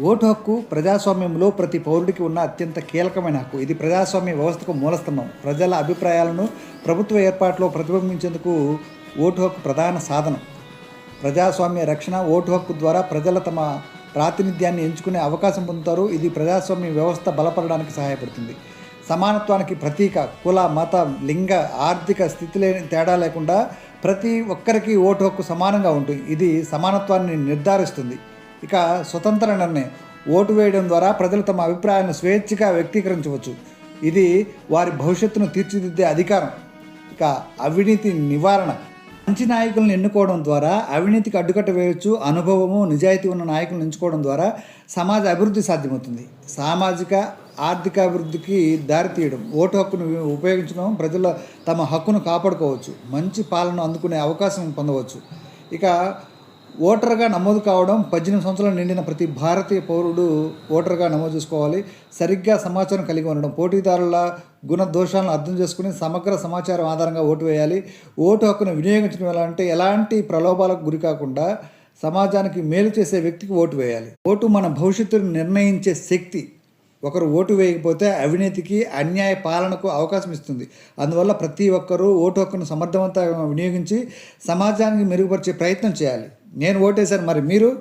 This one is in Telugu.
ఓటు హక్కు ప్రజాస్వామ్యంలో ప్రతి పౌరుడికి ఉన్న అత్యంత కీలకమైన హక్కు. ఇది ప్రజాస్వామ్య వ్యవస్థకు మూలస్తంభం. ప్రజల అభిప్రాయాలను ప్రభుత్వ ఏర్పాట్లో ప్రతిబింబించేందుకు ఓటు హక్కు ప్రధాన సాధనం. ప్రజాస్వామ్య రక్షణ ఓటు హక్కు ద్వారా ప్రజలు తమ ప్రాతినిధ్యాన్ని ఎంచుకునే అవకాశం పొందుతారు. ఇది ప్రజాస్వామ్య వ్యవస్థ బలపడడానికి సహాయపడుతుంది. సమానత్వానికి ప్రతీక కుల మత లింగ ఆర్థిక స్థితి లేని తేడా లేకుండా ప్రతి ఒక్కరికి ఓటు హక్కు సమానంగా ఉంటుంది. ఇది సమానత్వాన్ని నిర్ధారిస్తుంది. ఇక స్వతంత్ర నిర్ణయం. ఓటు వేయడం ద్వారా ప్రజలు తమ అభిప్రాయాలను స్వేచ్ఛగా వ్యక్తీకరించవచ్చు. ఇది వారి భవిష్యత్తును తీర్చిదిద్దే అధికారం. ఇక అవినీతి నివారణ. మంచి నాయకులను ఎన్నుకోవడం ద్వారా అవినీతికి అడ్డుకట్ట వేయవచ్చు అనుభవము నిజాయితీ ఉన్న నాయకులను ఎంచుకోవడం ద్వారా సమాజ అభివృద్ధి సాధ్యమవుతుంది. సామాజిక ఆర్థిక అభివృద్ధికి దారితీయడం ఓటు హక్కును ఉపయోగించడం ప్రజల తమ హక్కును కాపాడుకోవచ్చు. మంచి పాలన అందుకునే అవకాశం పొందవచ్చు. ఇక ఓటర్గా నమోదు కావడం పద్దెనిమిది సంవత్సరాలు నిండిన ప్రతి భారతీయ పౌరుడు ఓటర్గా నమోదు చేసుకోవాలి. సరిగ్గా సమాచారం కలిగి ఉండడం పోటీదారుల గుణ దోషాలను అర్థం చేసుకుని సమగ్ర సమాచారం ఆధారంగా ఓటు వేయాలి. ఓటు హక్కును వినియోగించడం ఎలా అంటే ఎలాంటి ప్రలోభాలకు గురి కాకుండా సమాజానికి మేలు చేసే వ్యక్తికి ఓటు వేయాలి. ఓటు మన భవిష్యత్తును నిర్ణయించే శక్తి ఒకరు ఓటు వేయకపోతే అవినీతికి అన్యాయ పాలనకు అవకాశం ఇస్తుంది. అందువల్ల ప్రతి ఒక్కరూ ఓటు హక్కును సమర్థవంతంగా వినియోగించి సమాజానికి మెరుగుపరిచే ప్రయత్నం చేయాలి. నేను ఓటేశాను. మరి మీరు?